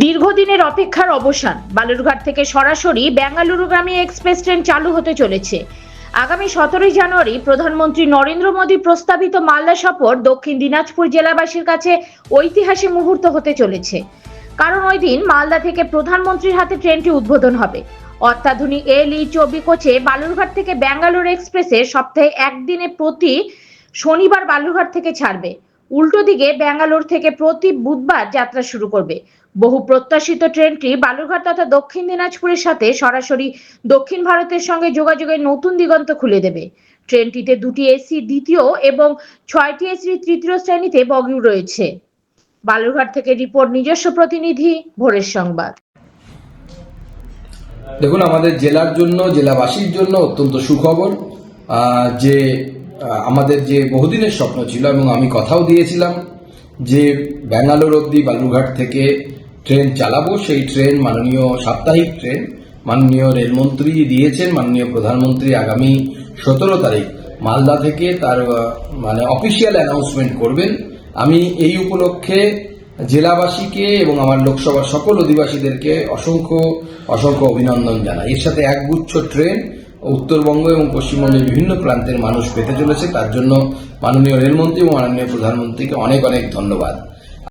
দীর্ঘদিনের অপেক্ষার অবসান। বালুরঘাট থেকে সরাসরি বেঙ্গালুরুগামী এক্সপ্রেস ট্রেন চালু হতে চলেছে। আগামী সতেরোই জানুয়ারি প্রধানমন্ত্রী নরেন্দ্র মোদী প্রস্তাবিত মালদা সফর দক্ষিণ দিনাজপুর জেলাবাসীর কাছে ঐতিহাসিক মুহূর্ত হতে চলেছে। কারণ ওই দিন মালদা থেকে প্রধানমন্ত্রীর হাতে ট্রেনটি উদ্বোধন হবে। অত্যাধুনিক এল ই চব্বি কোচে বালুরঘাট থেকে ব্যাঙ্গালোর এক্সপ্রেসে সপ্তাহে একদিনে প্রতি শনিবার বালুরঘাট থেকে ছাড়বে। উল্টো দিকে ব্যাঙ্গালোর থেকে প্রতি বুধবার যাত্রা শুরু করবে। বহু প্রত্যাশিত ট্রেনটি বালুরঘাট তথা দক্ষিণ দিনাজপুরের সাথে সরাসরি দক্ষিণ ভারতের সঙ্গে যোগাযোগের নতুন দিগন্ত খুলে দেবে। ট্রেনটিতে দুটি এসি, দ্বিতীয় এবং ছয়টি এসি তৃতীয় শ্রেণীতে বগিউ রয়েছে। বালুরঘাট থেকে রিপোর্ট, নিজস্ব প্রতিনিধি, ভোরের সংবাদ। দেখুন আমাদের জেলার জন্য জেলাবাসীর জন্য অত্যন্ত সুখবর যে আমাদের যে বহুদিনের স্বপ্ন ছিল এবং আমি কথাও দিয়েছিলাম যে ব্যাঙ্গালোর অবধি বালুরঘাট থেকে ট্রেন চালাবো, সেই ট্রেন মাননীয় সাপ্তাহিক ট্রেন মাননীয় রেলমন্ত্রী দিয়েছেন, মাননীয় প্রধানমন্ত্রী আগামী সতেরো তারিখ। মালদা থেকে তার মানে অফিসিয়াল অ্যানাউন্সমেন্ট করবেন। আমি এই উপলক্ষে জেলাবাসীকে এবং আমার লোকসভার সকল অধিবাসীদেরকে অসংখ্য অসংখ্য অভিনন্দন জানাই। এর সাথে একগুচ্ছ ট্রেন উত্তরবঙ্গ এবং পশ্চিমবঙ্গের বিভিন্ন প্রান্তের মানুষ পেতে চলেছে। তার জন্য মাননীয় রেলমন্ত্রী এবং মাননীয় প্রধানমন্ত্রীকে অনেক অনেক ধন্যবাদ।